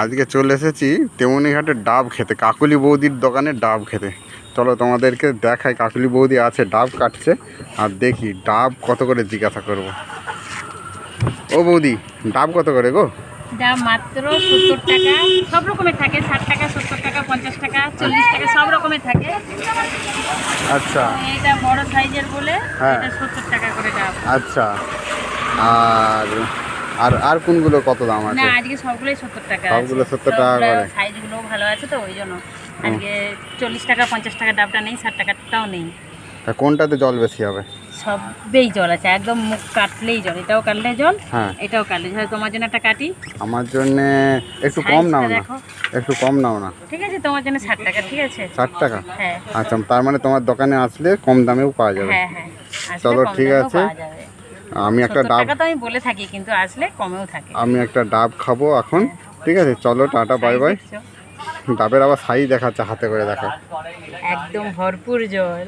আজকে চলে এসেছি তেমনিঘাটে ডাব খেতে কাকুলি বৌদির দোকানে ডাব খেতে। চলো তোমাদেরকে দেখাই কাকুলি বৌদি আছে ডাব কাটছে। আর দেখি ডাব কত করে জিজ্ঞাসা করব। ও বৌদি ডাব কত করে গো? দাম মাত্র সত্তর টাকা সব রকমের থাকে ষাট টাকা সত্তর টাকা পঞ্চাশ টাকা চল্লিশ টাকা সব রকমের থাকে। আচ্ছা। এটা বড় সাইজের বলে হ্যাঁ। সত্তর টাকা করে দাম আচ্ছা। আর আর আর কোনগুলো কত দাম আছে? না আজকে সবগুলোই সত্তর টাকা সবগুলো 70 টাকা করে। সাইজগুলো ভালো আছে তো ওই জন্য। আজকে চল্লিশ টাকা পঞ্চাশ টাকা ডাবটা নেই ষাট টাকাটাও নেই। তা কোনটাতে জল বেশি হবে? সবেই জল আছে একদম মুখ কাটলেই জল এটাও কাটলে জল হ্যাঁ। এটাও কাটলে জল। তোমার জন্য একটা কাটি। আমার জন্য একটু কম নাও না একটু কম নাও না। ঠিক আছে তোমার জন্য ষাট টাকা ঠিক আছে? ষাট টাকা? হ্যাঁ। আচ্ছা তার মানে তোমার দোকানে আসলে কম দামেও পাওয়া যাবে। হ্যাঁ হ্যাঁ। চলো, ঠিক আছে। আমি একটা ডাব টাকা তো আমি বলে থাকি কিন্তু আসলে কমেও থাকে। আমি একটা ডাব খাব এখন ঠিক আছে? চলো টাটা বাই বাই ডাবের আবার সাইজ দেখাচ্ছে হাতে করে দেখা। একদম ভরপুর জল।